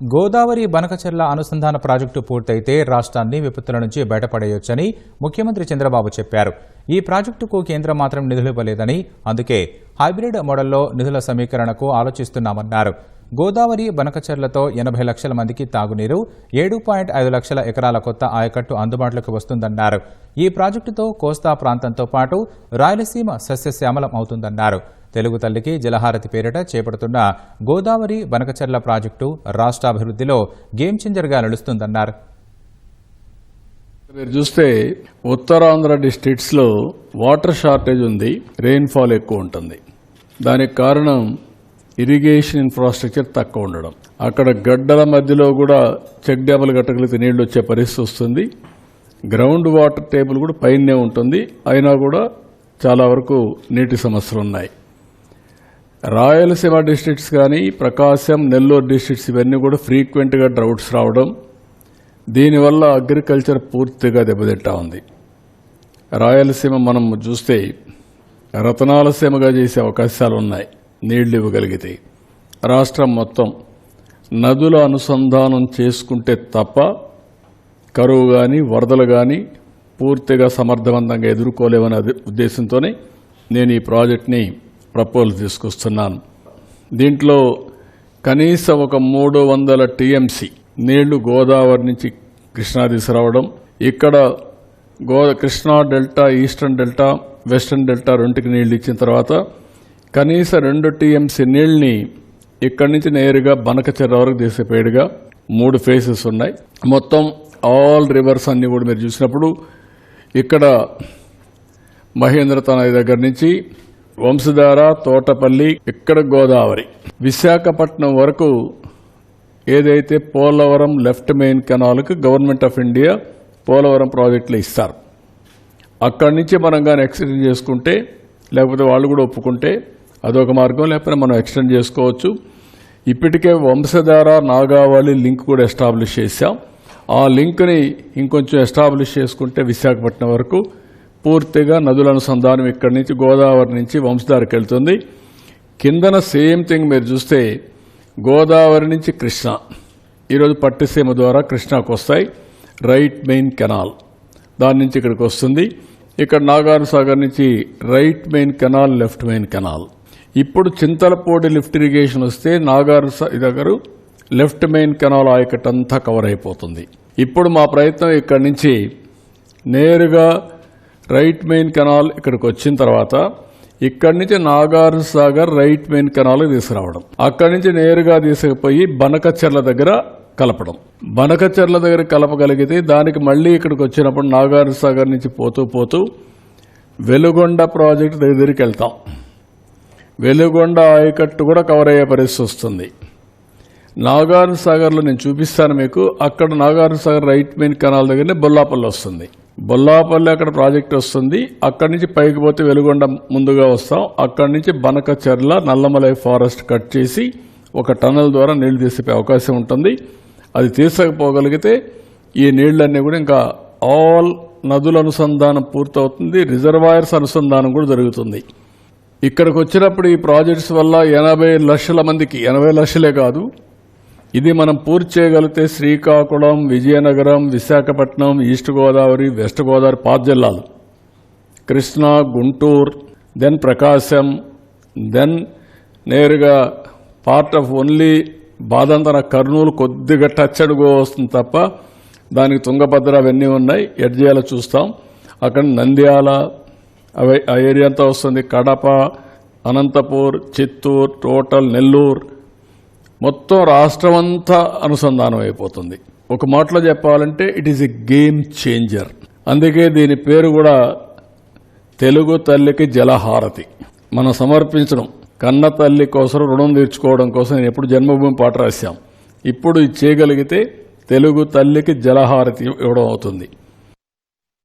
గోదావరి బనకచెర్ల అనుసంధాన ప్రాజెక్టు పూర్తయితే రాష్ట్రాన్ని విపత్తుల నుంచి బయటపడేయొచ్చని ముఖ్యమంత్రి చంద్రబాబు చెప్పారు. ఈ ప్రాజెక్టుకు కేంద్రం మాత్రం నిధులు ఇవ్వలేదని అందుకే హైబ్రిడ్ మోడల్లో నిధుల సమీకరణకు ఆలోచిస్తున్నామన్నారు. గోదావరి బనకచెర్లతో ఎనభై లక్షల మందికి తాగునీరు ఏడు పాయింట్ ఐదు లక్షల ఎకరాల కొత్త ఆయకట్టు అందుబాటులోకి వస్తుందన్నారు. ఈ ప్రాజెక్టుతో కోస్తా ప్రాంతంతో పాటు రాయలసీమ సస్యశ్యామలం అవుతుందన్నారు. తెలుగు తల్లికి జలహారతి పేరిట చేపడుతున్న గోదావరి వనకచర్ల ప్రాజెక్టు రాష్ట్రాభివృద్ధిలో గేమ్ చేంజర్గా నిలుస్తుందన్నారు. మీరు చూస్తే ఉత్తరాంధ్ర డిస్ట్రిక్ట్స్లో వాటర్ షార్టేజ్ ఉంది రెయిన్ఫాల్ ఎక్కువ ఉంటుంది. దానికి కారణం ఇరిగేషన్ ఇన్ఫ్రాస్ట్రక్చర్ తక్కువ ఉండడం. అక్కడ గడ్డల మధ్యలో కూడా చెక్ డ్యాములు కట్టగలిగితే నీళ్ళు వచ్చే పరిస్థితి వస్తుంది. గ్రౌండ్ వాటర్ టేబుల్ కూడా పైనే ఉంటుంది. అయినా కూడా చాలా వరకు నీటి సమస్యలు ఉన్నాయి. రాయలసీమ డిస్ట్రిక్ట్స్ కానీ ప్రకాశం నెల్లూరు డిస్ట్రిక్ట్స్ ఇవన్నీ కూడా ఫ్రీక్వెంట్గా డ్రౌట్స్ రావడం దీనివల్ల అగ్రికల్చర్ పూర్తిగా దెబ్బతింటా ఉంది. రాయలసీమ మనం చూస్తే రతనాలసీమగా చేసే అవకాశాలు ఉన్నాయి నీళ్ళు ఇవ్వగలిగితే. రాష్ట్రం మొత్తం నదుల అనుసంధానం చేసుకుంటే తప్ప కరువు కానీ వరదలు కానీ పూర్తిగా సమర్థవంతంగా ఎదుర్కోలేవనే ఉద్దేశంతోనే నేను ఈ ప్రాజెక్ట్ని ప్రపోజల్ తీసుకొస్తున్నాను. దీంట్లో కనీసం ఒక మూడు వందల టీఎంసీ నీళ్ళు గోదావరి నుంచి కృష్ణా తీసుకురావడం ఇక్కడ go Krishna delta eastern delta western delta రెండుకి నీళ్ళు ఇచ్చిన తర్వాత కనీసం రెండు టీఎంసీ నీళ్ళని ఇక్కడి నుంచి నేరుగా బనకచెర్ర వరకు తీసిపోయేడుగా మూడు ఫేసెస్ ఉన్నాయి. మొత్తం ఆల్ రివర్స్ అన్నీ కూడా మీరు చూసినప్పుడు ఇక్కడ మహేంద్ర తనది దగ్గర నుంచి వంశధార తోటపల్లి ఇక్కడ గోదావరి. విశాఖపట్నం వరకు ఏదైతే పోలవరం లెఫ్ట్ మెయిన్ కెనాల్కి గవర్నమెంట్ ఆఫ్ ఇండియా పోలవరం ప్రాజెక్టులు ఇస్తారు. అక్కడి నుంచి మనం కానీ ఎక్స్టెండ్ చేసుకుంటే లేకపోతే వాళ్ళు కూడా ఒప్పుకుంటే అదొక మార్గం లేకపోతే మనం ఎక్స్టెండ్ చేసుకోవచ్చు. ఇప్పటికే వంశధార నాగావళి లింక్ కూడా ఎస్టాబ్లిష్ చేశాం. ఆ లింక్ని ఇంకొంచెం ఎస్టాబ్లిష్ చేసుకుంటే విశాఖపట్నం వరకు పూర్తిగా నదుల అనుసంధానం ఇక్కడి నుంచి గోదావరి నుంచి వంశధారకి వెళ్తుంది. కిందన సేమ్ థింగ్ మీరు చూస్తే గోదావరి నుంచి కృష్ణ. ఈరోజు పట్టిసీమ ద్వారా కృష్ణాకు వస్తాయి. Right main canal. దాని నుంచి ఇక్కడికి వస్తుంది. ఇక్కడ నాగార్ సాగర్ నుంచి right main canal left main canal. ఇప్పుడు చింతలపూడి లిఫ్ట్ ఇరిగేషన్ వస్తే నాగార్ సా- దగ్గర లెఫ్ట్ మెయిన్ కెనాల్ ఆయకట్ అంతా కవర్ అయిపోతుంది. ఇప్పుడు మా ప్రయత్నం ఇక్కడి నుంచి నేరుగా రైట్ మెయిన్ కెనాల్ ఇక్కడికి వచ్చిన తర్వాత ఇక్కడి నుంచి Nagar Sagar right main canal తీసుకురావడం. అక్కడి నుంచి నేరుగా తీసుకుపోయి బనకచెర్ల దగ్గర కలపడం. బనకచెర్ల దగ్గర కలపగలిగితే దానికి మళ్ళీ ఇక్కడికి వచ్చినప్పుడు నాగార్ సాగర్ నుంచి పోతూ పోతూ వెలుగొండ ప్రాజెక్టు దగ్గరికి వెళ్తాం. వెలుగొండ ఆయకట్టు కూడా కవర్ అయ్యే పరిస్థితి వస్తుంది. నాగార్ సాగర్లో నేను చూపిస్తాను మీకు. అక్కడ Nagar Sagar right main canal దగ్గరనే బొల్లాపల్లి వస్తుంది. బొల్లాపల్లి అక్కడ ప్రాజెక్ట్ వస్తుంది. అక్కడి నుంచి పైకి పోతే వెలుగొండ ముందుగా వస్తాం. అక్కడి నుంచి బనకచెర్ల నల్లమలై ఫారెస్ట్ కట్ చేసి ఒక టన్నల్ ద్వారా నీళ్ళు తీసిపోయే అవకాశం ఉంటుంది. అది తీసకపోగలిగితే ఈ నీళ్ళన్నీ కూడా ఇంకా ఆల్ నదుల అనుసంధానం పూర్తవుతుంది. రిజర్వాయర్స్ అనుసంధానం కూడా జరుగుతుంది. ఇక్కడికి వచ్చినప్పుడు ఈ ప్రాజెక్ట్స్ వల్ల ఎనభై లక్షల మందికి ఎనభై లక్షలే కాదు ఇది మనం పూర్తి చేయగలిగితే శ్రీకాకుళం విజయనగరం విశాఖపట్నం ఈస్ట్ గోదావరి వెస్ట్ గోదావరి పాత జిల్లాలు. కృష్ణా గుంటూరు దెన్ ప్రకాశం దెన్ నేరుగా పార్ట్ ఆఫ్ ఓన్లీ బాదంతన కర్నూలు కొద్దిగా టచ్ అడుగు వస్తుంది తప్ప దానికి తుంగభద్ర అవన్నీ ఉన్నాయి. ఎడ్జేయాల చూస్తాం. అక్కడ నంద్యాల అవి ఆ ఏరియా అంతా వస్తుంది. కడప అనంతపూర్ చిత్తూరు టోటల్ నెల్లూరు మొత్తం రాష్ట్రం అంతా అనుసంధానం అయిపోతుంది. ఒక మాటలో చెప్పాలంటే it is a game changer అందుకే దీని పేరు కూడా తెలుగు తల్లికి జలహారతి. మనం సమర్పించడం. కన్న తల్లి కోసం రుణం తీర్చుకోవడం కోసం నేను ఎప్పుడు జన్మభూమి పాట రాశాం. ఇప్పుడు ఇది చేయగలిగితే తెలుగు తల్లికి జలహారతి ఇవ్వడం అవుతుంది.